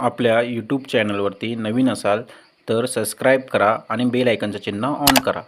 आपल्या यूट्यूब चॅनलवरती नवीन असाल तर सबस्क्राईब करा आणि बेल आयकनचं चिन्ह ऑन करा.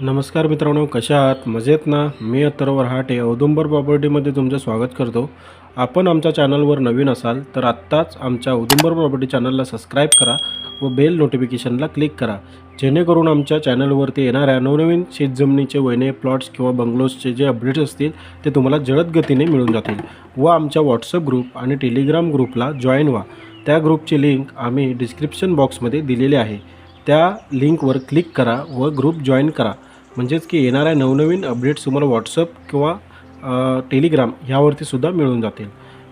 नमस्कार मित्रांनो कशा आहात? मजेत ना? मी अत्तरवर हाटे औदुंबर प्रॉपर्टीमध्ये तुमचं स्वागत करतो. आपण आमच्या चॅनलवर नवीन असाल तर आत्ताच आमच्या औदुंबर प्रॉपर्टी चॅनलला सबस्क्राईब करा. व बेल नोटिफिकेशनला क्लिक करा. जेणेकरून आमच्या चॅनलवरती येणाऱ्या नवनवीन शेतजमिनीचे वैने प्लॉट्स किंवा बंगलोजचे जे अपडेट्स असतील ते तुम्हाला जलद गतीने मिळून जातील. व आमच्या व्हॉट्सअप ग्रुप आणि टेलिग्राम ग्रुपला जॉईन व्हा. त्या ग्रुपची लिंक आम्ही डिस्क्रिप्शन बॉक्समध्ये दिलेली आहे. त्या लिंकवर क्लिक करा व ग्रुप जॉईन करा. म्हणजेच की येणाऱ्या नवनवीन अपडेट्स तुम्हाला व्हॉट्सअप किंवा टेलिग्राम ह्यावरती सुद्धा मिळून जातील.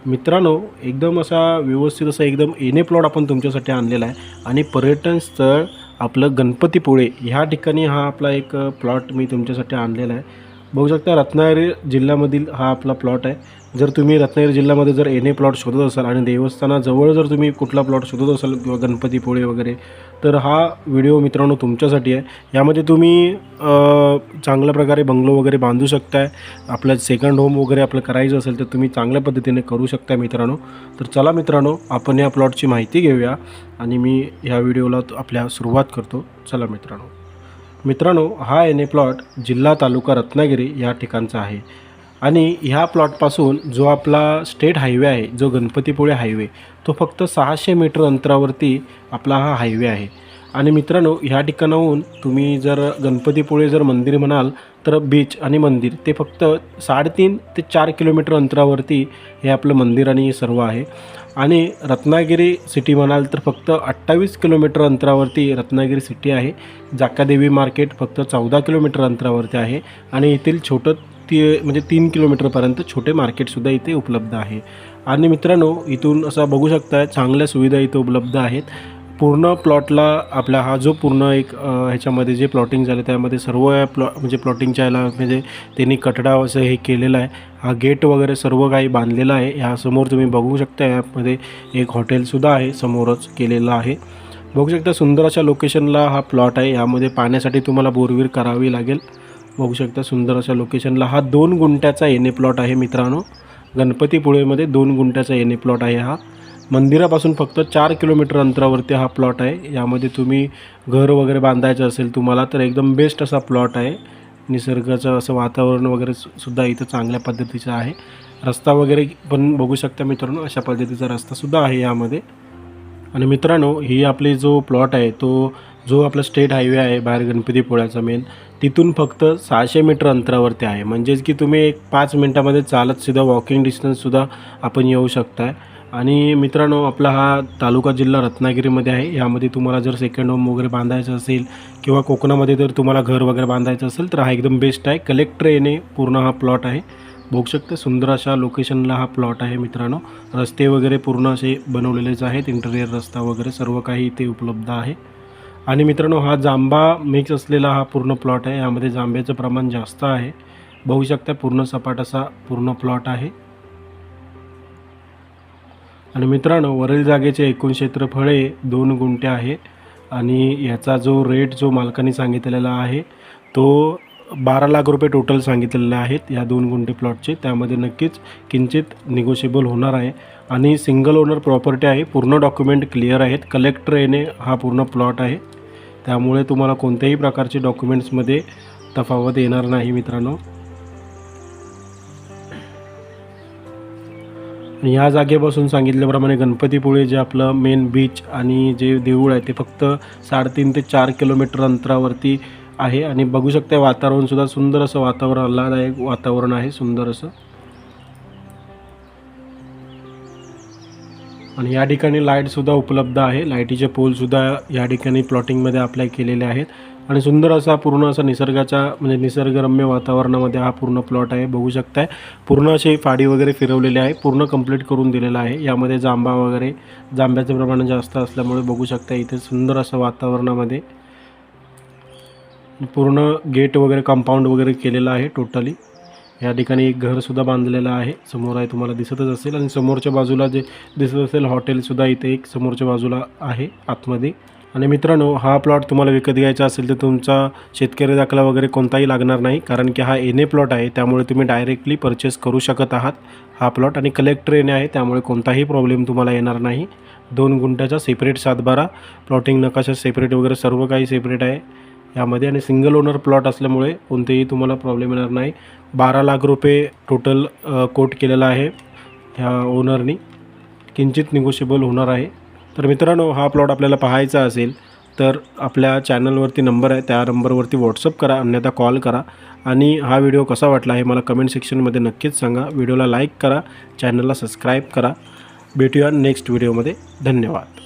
मित्रांनो एकदम असा व्यवस्थित असा एकदम एने प्लॉट आपण तुमच्यासाठी आणलेला आहे. आणि पर्यटन स्थळ आपलं गणपतीपुळे ह्या ठिकाणी हा आपला एक प्लॉट मी तुमच्यासाठी आणलेला आहे. बघू शकता रत्नागिरी जिल्ह्यामधील हा आपला प्लॉट आहे. जर तुम्ही रत्नागिरी जिल्ह्यामध्ये जर एन ए प्लॉट शोधत असाल आणि देवस्थानाजवळ जर तुम्ही कुठला प्लॉट शोधत असाल किंवा गणपतीपुळे वगैरे तर हा व्हिडिओ मित्रांनो तुमच्यासाठी आहे. यामध्ये तुम्ही चांगल्या प्रकारे बंगलो वगैरे बांधू शकताय. आपलं सेकंड होम वगैरे आपलं करायचं असेल तर तुम्ही चांगल्या पद्धतीने करू शकता मित्रांनो. तर चला मित्रांनो आपण या प्लॉटची माहिती घेऊया. आणि मी ह्या व्हिडिओला आपल्या सुरुवात करतो. चला मित्रांनो. मित्रांनो हा एन ए प्लॉट जिल्हा तालुका रत्नागिरी या ठिकाणचा आहे. आणि ह्या प्लॉटपासून जो आपला स्टेट हायवे आहे जो गणपतीपुळे हायवे तो फक्त सहाशे मीटर अंतरावरती आपला हा हायवे आहे. आणि मित्रांनो ह्या ठिकाणाहून तुम्ही जर गणपतीपुळे जर मंदिर म्हणाल तर बीच आणि मंदिर ते फक्त साडेतीन ते चार किलोमीटर अंतरावरती हे आपलं मंदिर आणि हे सर्व आहे. आणि रत्नागिरी सिटी म्हणाल तर फक्त अठ्ठावीस किलोमीटर अंतरावरती रत्नागिरी सिटी आहे. जाकादेवी मार्केट फक्त चौदा किलोमीटर अंतरावरती आहे. आणि येथील छोटं ती म्हणजे तीन किलोमीटरपर्यंत छोटे मार्केटसुद्धा इथे उपलब्ध आहे. आणि मित्रांनो इथून असं बघू शकता चांगल्या सुविधा इथे उपलब्ध आहेत. पूर्ण प्लॉटला आपला हा जो पूर्ण एक ह्याच्यामध्ये जे प्लॉटिंग झालं त्यामध्ये सर्व या प्लॉ म्हणजे प्लॉटिंगच्या याला म्हणजे त्यांनी कठडा असं हे केलेलं आहे. हा गेट वगैरे सर्व काही बांधलेला आहे. ह्यासमोर तुम्ही बघू शकता यामध्ये एक हॉटेलसुद्धा आहे समोरच केलेलं आहे. बघू शकता सुंदर अशा लोकेशनला हा प्लॉट आहे. यामध्ये पाण्यासाठी तुम्हाला बोरवीर करावी लागेल. बघू शकता सुंदर अशा लोकेशनला हा दोन गुंट्याचा एन ए प्लॉट आहे मित्रांनो. गणपतीपुळेमध्ये दोन गुंट्याचा एन ए प्लॉट आहे हा. मंदिरापासून फक्त चार किलोमीटर अंतरावरती हा प्लॉट आहे. यामध्ये तुम्ही घर वगैरे बांधायचं असेल तुम्हाला तर एकदम बेस्ट असा प्लॉट आहे. निसर्गाचं असं वातावरण वगैरे सु- सुद्धा इथं चांगल्या पद्धतीचं आहे. रस्ता वगैरे पण बघू शकता मित्रांनो अशा पद्धतीचा रस्तासुद्धा आहे यामध्ये. आणि मित्रांनो ही आपली जो प्लॉट आहे तो जो आपला स्टेट हायवे आहे बाहेर गणपतीपुळ्याचा मेन तिथून फक्त सहाशे मीटर अंतरावरती आहे. म्हणजेच की तुम्ही एक पाच मिनटामध्ये चालत सुद्धा वॉकिंग डिस्टन्ससुद्धा आपण येऊ शकताय. आणि मित्रांनो आपला हा तालुका जिल्हा रत्नागिरीमध्ये आहे. यामध्ये तुम्हाला जर सेकंड होम वगैरे बांधायचं असेल किंवा कोकणामध्ये जर तुम्हाला घर वगैरे बांधायचं असेल तर हा एकदम बेस्ट आहे. कलेक्टर येणे पूर्ण हा प्लॉट आहे. बघू शकता सुंदर अशा लोकेशनला हा प्लॉट आहे मित्रांनो. रस्ते वगैरे पूर्ण असे बनवलेलेच आहेत. इंटेरियर रस्ता वगैरे सर्व काही इथे उपलब्ध आहे. आणि मित्रांनो हा जांबा मिक्स असलेला हा पूर्ण प्लॉट आहे. यामध्ये जांभ्याचं प्रमाण जास्त आहे. बघू शकता पूर्ण सपाट असा पूर्ण प्लॉट आहे. आणि मित्रांनो वरील जागेचे एकूण क्षेत्रफळ हे दोन गुंठे आहे आणि याचा जो रेट जो मालकाने सांगितलेला आहे तो बारा लाख रुपये टोटल सांगितलेले आहेत या दोन गुंठे प्लॉटचे त्यामध्ये नक्कीच किंचित निगोशिएबल होणार आहे आणि सिंगल ओनर प्रॉपर्टी आहे पूर्ण डॉक्युमेंट क्लिअर आहेत. कलेक्टर येणे हा पूर्ण प्लॉट आहे. त्यामुळे तुम्हाला कोणत्याही प्रकारचे डॉक्युमेंट्समध्ये तफावत येणार नाही मित्रांनो. आणि जागेपासून सांगितल्याप्रमाणे गणपतीपुळे जे आपलं मेन बीच आणि जे देऊळ आहे ते फक्त साडेतीन ते चार किलोमीटर अंतरावरती आहे. आणि बघू शकता वातावरणसुद्धा सुंदर असं वातावरण आल्हाददायक वातावरण आहे सुंदर असं. आणि या ठिकाणी लाईटसुद्धा उपलब्ध आहे. लाईटीचे पोलसुद्धा या ठिकाणी प्लॉटिंगमध्ये अप्लाय केलेले आहेत. आणि सुंदर असा पूर्ण असा निसर्गाच्या म्हणजे निसर्गरम्य वातावरणामध्ये हा पूर्ण प्लॉट आहे. बघू शकताय. पूर्ण अशी फाडी वगैरे फिरवलेले आहे. पूर्ण कंप्लीट करून दिलेला आहे. यामध्ये जांबा वगैरे जांब्याचं प्रमाण जास्त असल्यामुळे बघू शकता इथे सुंदर असं वातावरणामध्ये. पूर्ण गेट वगैरे कंपाऊंड वगैरे केलेलं आहे टोटली या ठिकाणी एक घरसुद्धा बांधलेलं आहे. समोर आहे तुम्हाला दिसतच असेल. आणि समोरच्या बाजूला जे दिसत असेल हॉटेलसुद्धा इथे एक समोरच्या बाजूला आहे आतमध्ये. आणि मित्रांनो हा प्लॉट तुम्हाला विकत घ्यायचा असेल तर तुमचा शेतकरी दाखला वगैरे कोणताही लागणार नाही कारण की हा एन ए प्लॉट आहे त्यामुळे तुम्ही डायरेक्टली परचेस करू शकत आहात. हा प्लॉट आणि कलेक्टर एन आहे त्यामुळे कोणताही प्रॉब्लेम तुम्हाला येणार नाही. दोन गुंठ्याचा सेपरेट सातबारा प्लॉटिंग नकाशा सेपरेट वगैरे सर्व काही सेपरेट आहे. यामध्ये आणि सिंगल ओनर प्लॉट असल्यामुळे कोणतेही तुम्हाला प्रॉब्लेम येणार नाही. बारा लाख रुपये टोटल कोट केलेला आहे ह्या ओनरनी किंचित निगोशिएबल होणार आहे. तर मित्रांनो हा प्लॉट आपल्याला पाहायचा असेल तर आपल्या चॅनलवरती नंबर आहे त्या नंबरवरती व्हॉट्सअप करा अन्यथा कॉल करा. आणि हा व्हिडिओ कसा वाटला हे मला कमेंट सेक्शनमध्ये नक्कीच सांगा. व्हिडिओला लाईक करा चॅनलला सबस्क्राईब करा. भेटूया नेक्स्ट व्हिडिओमध्ये धन्यवाद.